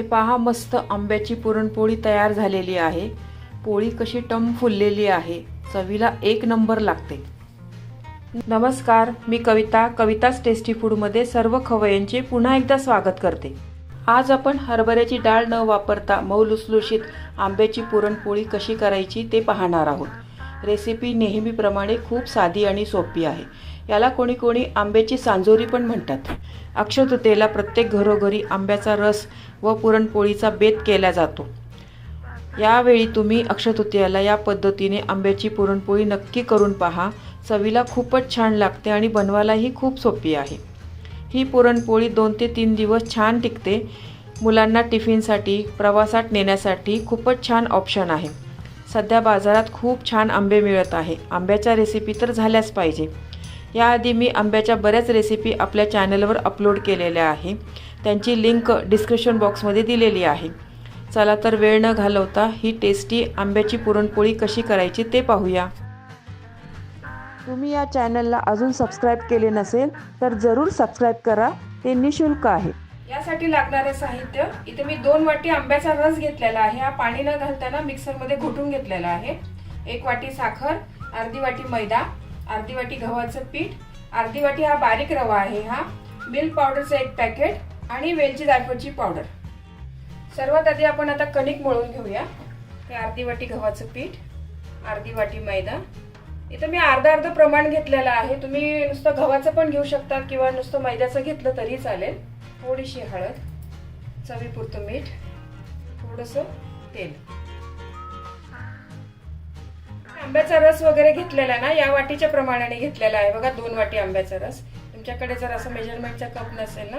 हे पहा मस्त आंब्याची पुरणपोळी तयार झालेली आहे. पोळी कशी टम फुललेली आहे. चवीला एक नंबर लागते. नमस्कार मी कविता कविताच टेस्टी फूडमध्ये सर्व खवयांचे पुन्हा एकदा स्वागत करते. आज आपण हरभऱ्याची डाळ न वापरता मऊ लुसलुशीत आंब्याची पुरणपोळी कशी करायची ते पाहणार आहोत. रेसिपी नेहमीप्रमाणे खूप साधी आणि सोपी आहे. याला कोणी कोणी आंब्याची सांजोरी पण म्हणतात. अक्षतृतीयेला प्रत्येक घरोघरी आंब्याचा रस व पुरणपोळीचा बेत केला जातो. यावेळी तुम्ही अक्षतृतीयाला या पद्धतीने आंब्याची पुरणपोळी नक्की करून पहा. चवीला खूपच छान लागते आणि बनवायलाही खूप सोपी आहे. ही पुरणपोळी दोन ते तीन दिवस छान टिकते. मुलांना टिफिनसाठी प्रवासात नेण्यासाठी खूपच छान ऑप्शन आहे. सध्या बाजारात खूप छान आंबे मिळत आहे. आंब्याच्या रेसिपी तर झाल्याच पाहिजे. याआधी मी आंब्याच्या बऱ्याच रेसिपी आपल्या चॅनलवर अपलोड केलेल्या आहे. त्यांची लिंक डिस्क्रिप्शन बॉक्समध्ये दिलेली आहे. चला तर वेळ न घालवता ही टेस्टी आंब्याची पुरणपोळी कशी करायची ते पाहूया. तुम्ही या चॅनलला अजून सबस्क्राईब केले नसेल तर जरूर सबस्क्राईब करा. ते निशुल्क आहे. यासाठी लागणारे साहित्य इथे मी दोन वाटी आंब्याचा रस घेतलेला आहे. हा पाणी न घालताना मिक्सरमध्ये घोटून घेतलेला आहे. एक वाटी साखर अर्धी वाटी मैदा अर्धी वाटी गव्हाचं पीठ अर्धी वाटी हा बारीक रवा आहे हा मिल्क पावडरचं एक पॅकेट आणि वेलची जायफळची पावडर. सर्वात आधी आपण आता कणिक मळून घेऊया. हे अर्धी वाटी गव्हाचं पीठ अर्धी वाटी मैदा. इथं मी अर्धा अर्ध प्रमाण घेतलेलं आहे. तुम्ही नुसतं गव्हाचं पण घेऊ शकता किंवा नुसतं मैद्याचं घेतलं तरी चालेल. थोडीशी हळद चवीपुरतं मीठ थोडंसं तेल. आंब्याचा रस वगैरे घेतलेला ना या वाटीच्या प्रमाणाने घेतलेला आहे. बघा दोन वाटी आंब्याचा रस. तुमच्याकडे जर असं मेजरमेंटचा कप नसेल ना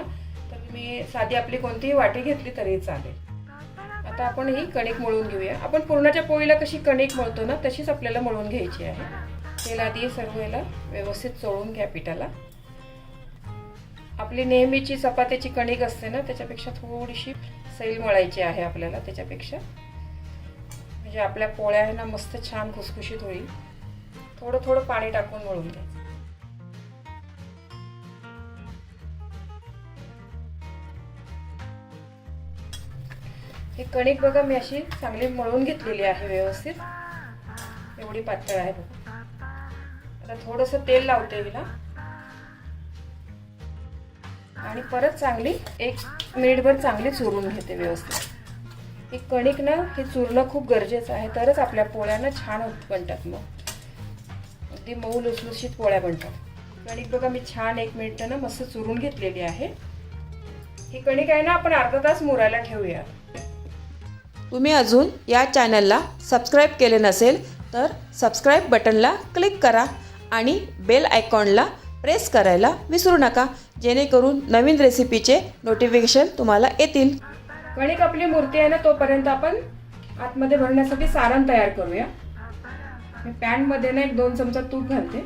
तर तुम्ही साधी आपली कोणतीही वाटी घेतली तरी चालेल. आता आपण ही कणिक मळून घेऊया. आपण पुरणाच्या पोळीला कशी कणिक मळतो ना तशीच आपल्याला मळून घ्यायची आहे. तेला आधी सर्व याला व्यवस्थित चोळून घ्या पिठाला. आपली नेहमीची चपात्याची कणिक असते ना त्याच्यापेक्षा थोडीशी सैल मळायची आहे आपल्याला त्याच्यापेक्षा. म्हणजे आपल्या पोळ्या आहे ना मस्त छान खुसखुशीत होईल. थोडं थोडं पाणी टाकून मळून द्यायचं ही कणिक बघा मी अशी चांगली मळून घेतलेली आहे व्यवस्थित. एवढी पातळ आहे बघा. आता थोडस तेल लावते हिला आणि परत चांगली एक मिनिटभर चांगली चुरून घेते व्यवस्थित. ही कणिक ना हे चुरणं खूप गरजेचं आहे. तरच आपल्या पोळ्यांना छान बनतात मग. अगदी मऊ लुसलुशीत पोळ्या बनतात. कणिक बघा मी छान एक मिनिटं ना मस्त चुरून घेतलेली आहे. ही कणिक आहे ना आपण अर्धा तास मुरायला ठेवूया. तुम्ही अजून या चॅनलला सबस्क्राईब केले नसेल तर सबस्क्राईब बटनला क्लिक करा आणि बेल आयकॉनला प्रेस करायला विसरू नका. जेणेकरून नवीन रेसिपीचे नोटिफिकेशन तुम्हाला येतील. कणिक आपली मूर्ती आहे ना तोपर्यंत आपण आतमध्ये भरण्यासाठी सारण तयार करूया. मी पॅनमध्ये ना एक दोन चमचा तूप घालते.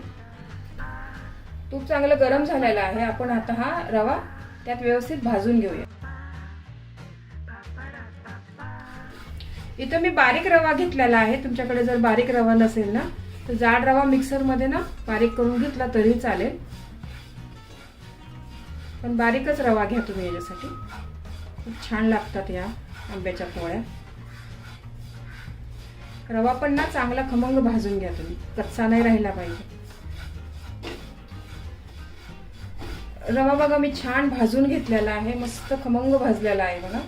तूप चांगलं गरम झालेलं आहे. आपण आता हा रवा त्यात व्यवस्थित भाजून घेऊया. इथं मी बारीक रवा घेतलेला आहे. तुमच्याकडे जर बारीक रवा नसेल ना तर जाड रवा मिक्सरमध्ये ना बारीक करून घेतला तरी चालेल. पण बारीकच रवा घ्या तुम्ही याच्यासाठी. खूप छान लागतात या आंब्याच्या पोळ्या. रवा पण ना चांगला खमंग भाजून घ्या तुम्ही. कच्चा नाही राहिला पाहिजे. रवा बघा मी छान भाजून घेतलेला आहे. मस्त खमंग भाजलेला आहे बघा.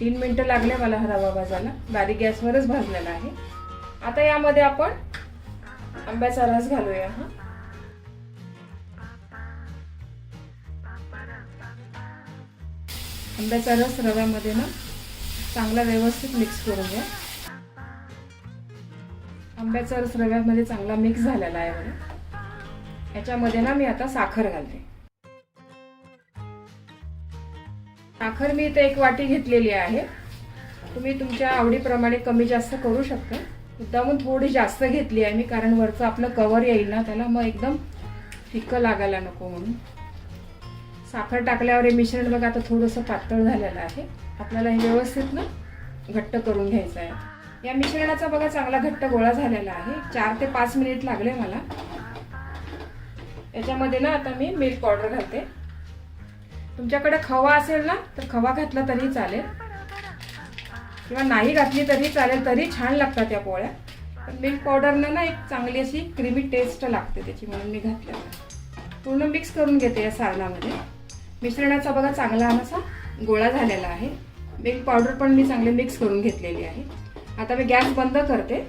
तीन मिनटं लागले मला हा रवा भाजायला. बारीक गॅसवरच भाजलेला आहे. आता यामध्ये आपण आंब्याचा रस घालूया हा. आंब्याचा रस रव्यामध्ये ना चांगला व्यवस्थित मिक्स करून घ्या. आंब्याचा रस रव्यामध्ये चांगला मिक्स झालेला आहे बघा. याच्यामध्ये ना मी आता साखर घालते. साखर मी इथे एक वाटी घेतलेली आहे. तुम्ही तुमच्या आवडीप्रमाणे कमी जास्त करू शकता. मुद्दामून थोडी जास्त घेतली आहे मी कारण वरचं आपलं कवर येईल ना त्याला मग एकदम फिक्कं लागायला नको म्हणून. साखर टाकल्यावर हे मिश्रण बघा आता थोडंसं पातळ झालेलं आहे. आपल्याला हे व्यवस्थित ना घट्ट करून घ्यायचं आहे. या मिश्रणाचा बघा चांगला घट्ट गोळा झालेला आहे. चार ते पाच मिनिट लागले मला. याच्यामध्ये ना आता मी मिल्क पावडर घालते. तुमच्याकडे खवा असेल ना तर खवा घातला तरी चालेल. किंवा नाही घातली तरी चालेल तरी छान लागतात त्या पोळ्या. पण मिल्क पावडरनं ना एक चांगली अशी क्रीमी टेस्ट लागते त्याची म्हणून मी घातल्या पूर्ण मिक्स करून घेते या सारणामध्ये. मिश्रणाचा बघा चांगला असा गोळा झालेला आहे. मिल्क पावडर पण मी चांगले मिक्स करून घेतलेली आहे. आता मी गॅस बंद करते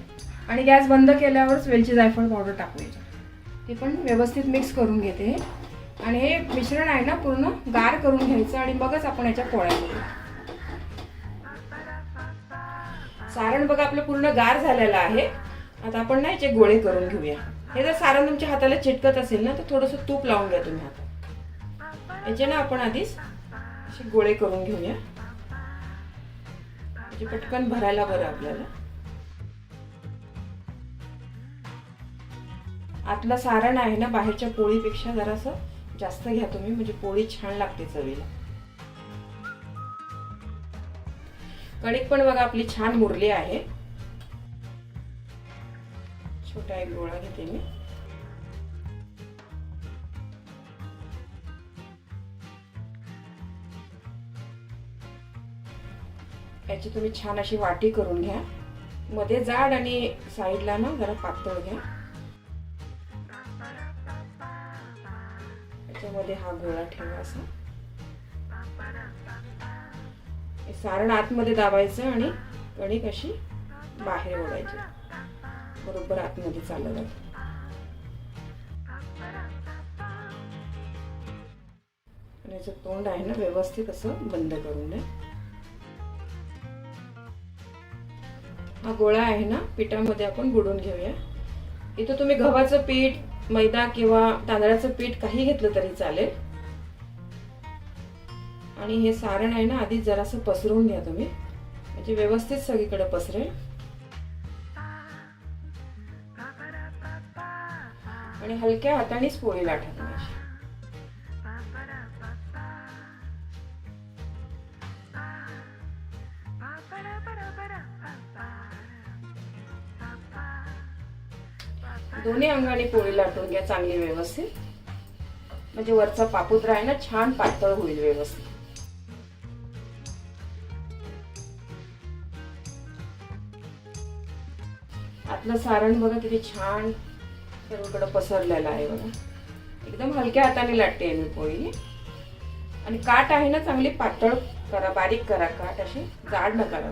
आणि गॅस बंद केल्यावरच वेलची जायफळ पावडर टाकू याच्यात ती पण व्यवस्थित मिक्स करून घेते हे. आणि हे मिश्रण आहे ना पूर्ण गार करून घ्यायचं आणि मगच आपण याच्या पोळ्या घेऊ सारण बघा आपलं पूर्ण गार झालेलं आहे. आता आपण ना याचे गोळे करून घेऊया. हे जर सारण तुमच्या हाताला चिटकत असेल ना तर थोडंसं तूप लावून घ्या तुम्ही हातात याचे ना आपण आधीच असे गोळे करून घेऊया. म्हणजे पटकन भरायला बरं आपल्याला. आतला सारण आहे ना बाहेरच्या पोळीपेक्षा जरासं जास्त घ्या तुम्ही म्हणजे पोळी छान लागते चवीला. कणिक पण बघा आपली छान मुरली आहे. छोटा एक गोळा घेते मी. याची तुम्ही छान अशी वाटी करून घ्या. मध्ये जाड आणि साईडला ना जरा पातळ घ्या. याच्यामध्ये हा गोळा ठेवा असा. सारण आतमध्ये दाबायचं आणि कणिक अशी बाहेर ओढायची. बरोबर आतमध्ये चाललं जातं. आणि याचं तोंड आहे ना व्यवस्थित असं बंद करून द्या. हा गोळा आहे ना पिठामध्ये आपण बुडून घेऊया. इथं तुम्ही गव्हाचं पीठ मैदा किंवा तांदळाचं पीठ काही घेतलं तरी चालेल. आणि हे सारण आहे ना आधी जरासं पसरवून घ्या तुम्ही. म्हणजे व्यवस्थित सगळीकडे पसरेल. आणि हलक्या हातानेच पोळी लाटा दोन्ही अंगाने पोळी लाटून घ्या चांगली व्यवस्थित. म्हणजे वरचा पापुद्रा आहे ना छान पातळ होईल व्यवस्थित. आतलं सारण बघा किती छान सर्वकडे पसरलेलं आहे बघा. एकदम हलक्या हाताने लाटते मी पोळी. आणि काट आहे ना चांगली पातळ करा बारीक करा काट अशी. जाड न करा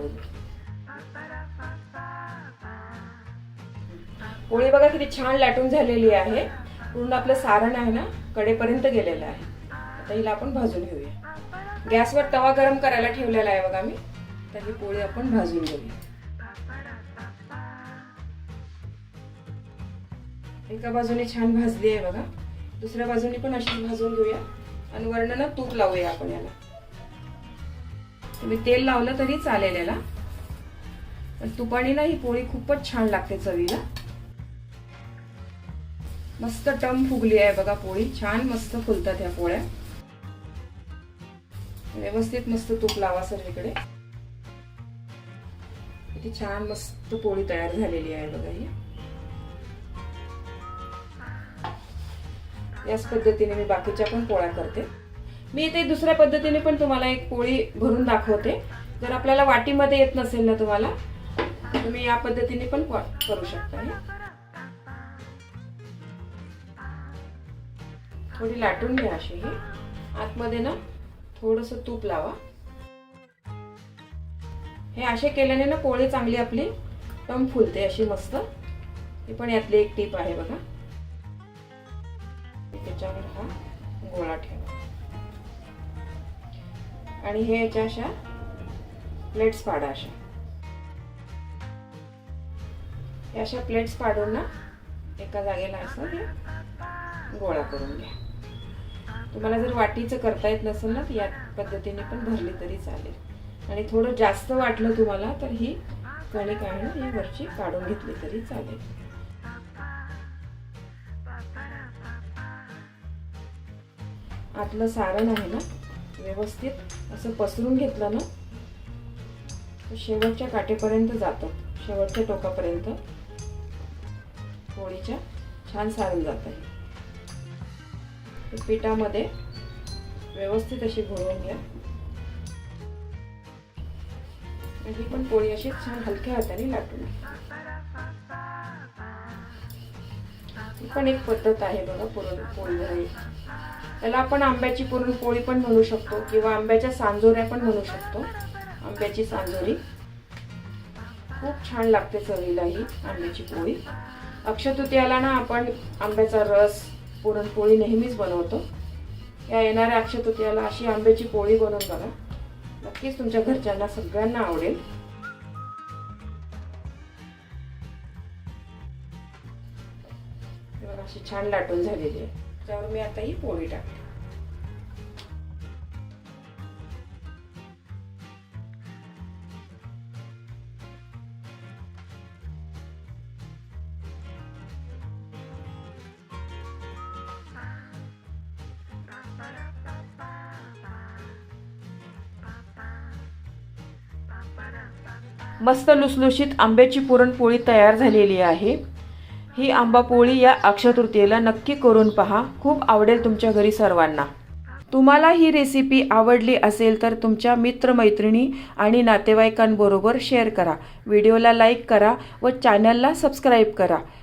पोळी बघा किती छान लाटून झालेली आहे. पूर्ण आपलं सारण आहे ना कडेपर्यंत गेलेलं आहे. आता हिला आपण भाजून घेऊया. गॅसवर तवा गरम करायला ठेवलेला आहे बघा मी. तर ही पोळी आपण भाजून घेऊया. एका बाजूने छान भाजली आहे बघा. दुसऱ्या बाजूने पण अशीच भाजून घेऊया. आणि वरण ना तूप लावूया आपण याला. तुम्ही तेल लावलं तरी चालेल याला. पण तुपाने ना ही पोळी खूपच छान लागते चवीला. मस्त टम फुगली आहे बघा पोळी. छान मस्त फुलतात ह्या पोळ्या. व्यवस्थित मस्त तूप लावा सर्वीकडे. किती छान मस्त पोळी तयार झालेली आहे बघा ही. याच पद्धतीने मी बाकीच्या पण पोळ्या करते. मी इथे दुसऱ्या पद्धतीने पण तुम्हाला एक पोळी भरून दाखवते. जर आपल्याला वाटीमध्ये येत नसेल ना तुम्हाला तुम्ही या पद्धतीने पण करू शकता थोडी लाटून घ्या अशी ही. आतमध्ये ना थोडस तूप लावा. हे असे केल्याने ना पोळी चांगली आपली टम फुलते अशी मस्त. ही पण यातली एक टीप आहे बघा. त्याच्यावर हा गोळा ठेवा. आणि हे याच्या अशा प्लेट्स पाडा अशा. हे अशा प्लेट्स पाडून ना एका जागेला असं हे गोळा करून घ्या. तुम्हाला जर वाटीचं करता येत नसेल ना तर या पद्धतीने पण भरली तरी चालेल. आणि थोडं जास्त वाटलं तुम्हाला तर ही कणिक आहे ना ही वरची काढून घेतली तरी चालेल. आतलं सारण आहे ना व्यवस्थित असं पसरून घेतलं ना तर शेवटच्या काटेपर्यंत जातं. शेवटच्या टोकापर्यंत पोळीच्या छान सारण जात आहे पिठामध्ये व्यवस्थित अशी घोळून घ्या. आणि ही पण पोळी अशी छान हलक्या हाताने लाटून ही पण एक पद्धत आहे बघा पुरणपोळी आहे त्याला आपण आंब्याची पुरणपोळी पण म्हणू शकतो किंवा आंब्याच्या सांजोऱ्या पण म्हणू शकतो. आंब्याची सांजोरी. खूप छान लागते चवीला ही आंब्याची पोळी. अक्षतृतीयाला ना आपण आंब्याचा रस पुरणपोळी नेहमीच बनवतो. या येणाऱ्या अक्षतृतीयाला अशी आंब्याची पोळी बनवून बघा. नक्कीच तुमच्या घरच्यांना सगळ्यांना आवडेल. अशी छान लाटून झालेली आहे. त्यावर मी आता ही पोळी टाकते. मस्त लुसलुशीत आंब्याची पुरणपोळी तयार झालेली आहे. ही आंबा पोळी या अक्षतृतीयेला नक्की करून पहा. खूप आवडेल तुमच्या घरी सर्वांना. तुम्हाला ही रेसिपी आवडली असेल तर तुमच्या मित्रमैत्रिणी आणि नातेवाईकांबरोबर शेअर करा. व्हिडिओला लाईक करा व चॅनलला सबस्क्राईब करा.